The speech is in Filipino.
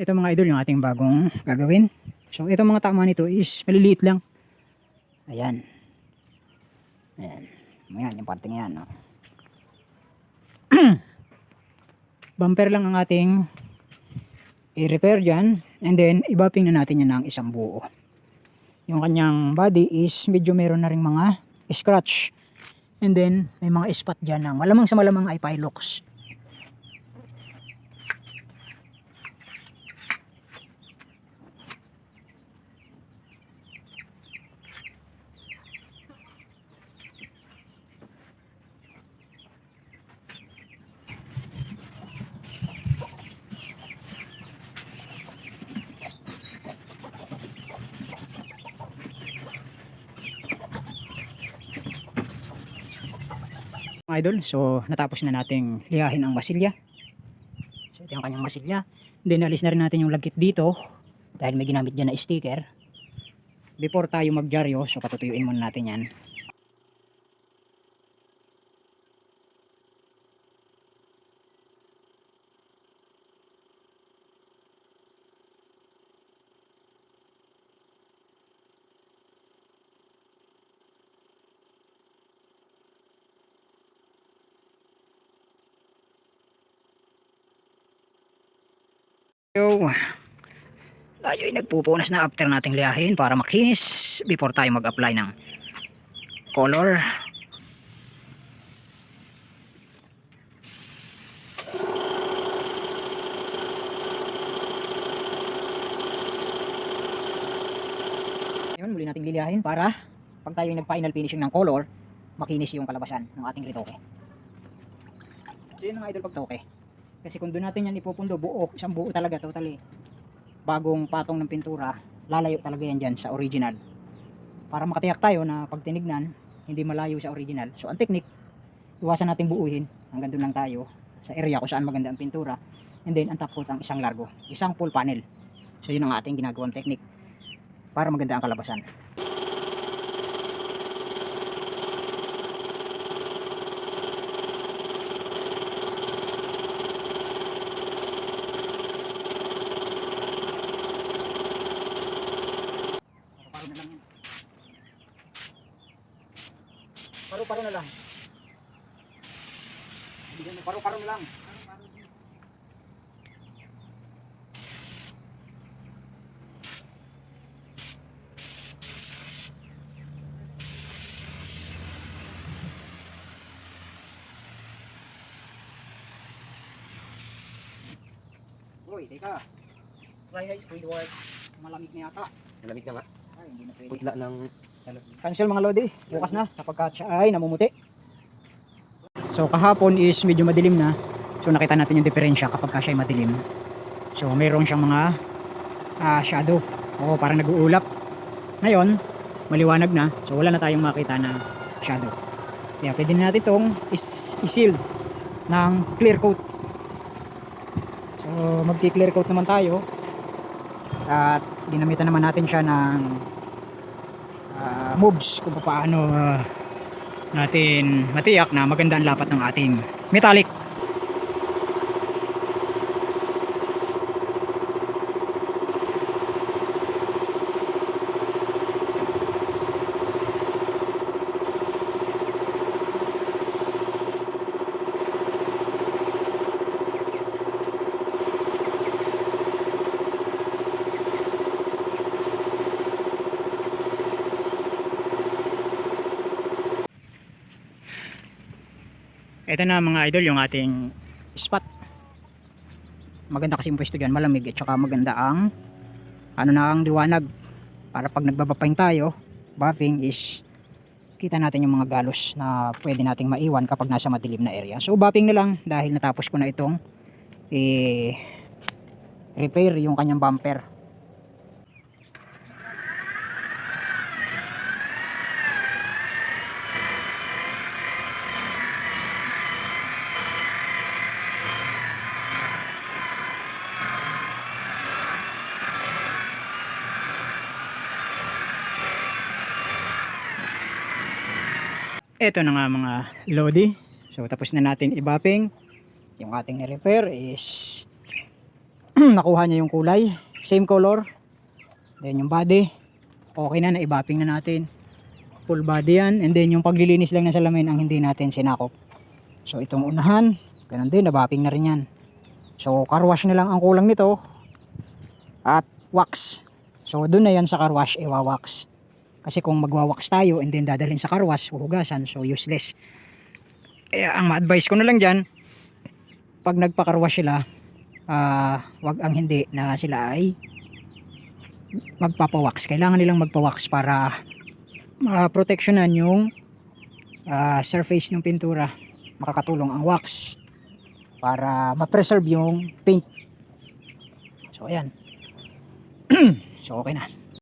ito mga idol yung ating bagong gagawin. So itong mga tama nito is maliliit lang. Ayan. Ayan. Ayan, yung parting yan. No? Bumper lang ang ating i-repair dyan. And then, ibaping na natin yan ng isang buo. Yung kanyang body is medyo meron na ring mga scratch. And then, may mga spot dyan na malamang sa malamang ay pilux. Mga idol. So, natapos na nating lihahin ang masilya. So, ito yung kanyang masilya. Then, alis na rin natin yung lagkit dito. Dahil may ginamit dyan na sticker. Before tayo magdyaryo, so patutuyuin muna natin yan. Yo, tayo ay nagpupunas na after nating liyahin para makinis before tayo mag-apply ng color. Yun, muli nating liliyahin para pag tayo yung nag-final finishing ng color, makinis yung kalabasan ng ating ritoke. So yun ang idol pagtoke. Kasi kung doon natin yan ipupundo, buo, isang buo talaga, totally. Bagong patong ng pintura, lalayo talaga yan dyan sa original. Para makatiyak tayo na pag tinignan, hindi malayo sa original. So ang technique, iwasan natin buuhin, hanggang doon lang tayo, sa area kung saan maganda ang pintura. And then, ang top coat ang isang largo, isang full panel. So yun ang ating ginagawang technique para maganda ang kalabasan. Paru-paro na lang. Bigyan mo, paru-paro na lang. Uy, teka. Try na Squidward. Malamig na yata. Malamig na nga. Ay, hindi na pwede. Putla ng Cancel mga lodi. Bukas na sapagkat siya ay namumuti. So kahapon is medyo madilim na. So nakita natin yung diferensya kapag ka siya ay madilim. So mayroon siyang mga ah, shadow. O parang nag-uulap. Ngayon, maliwanag na. So wala na tayong makita na shadow. Kaya pwede na natin itong is i-seal ng clear coat. So magki-clear coat naman tayo. At ginamitan naman natin siya ng moves kung paano ah, natin matiyak na maganda ang lapat ng ating metallic. Ito na mga idol yung ating spot. Maganda kasi yung pwesto dyan, malamig at saka maganda ang ano na ang liwanag para pag nagbabaping tayo, buffing is kita natin yung mga galos na pwede nating maiwan kapag nasa madilim na area. So buffing na lang dahil natapos ko na itong eh, repair yung kanyang bumper. Ito na nga mga lodi. So tapos na natin i-bapping. Yung ating ni-repair is nakuha niya yung kulay. Same color. Then yung body. Okay na, naibaping na natin. Full body yan. And then yung paglilinis lang ng salamin ang hindi natin sinakop. So itong unahan, ganun din, nabaping na rin yan. So car wash na lang ang kulang nito. At wax. So doon na yan sa car wash, iwa-wax. Kasi kung magwa-wax tayo and then dadalhin sa car wash, huhugasan, so useless. Kaya ang ma-advise ko na lang dyan, pag nagpa-car wash sila, ah wag ang hindi na sila ay magpapawax. Kailangan nilang magpawax para ma-protectionan yung ah, surface ng pintura. Makakatulong ang wax para ma-preserve yung paint. So ayan. so okay na.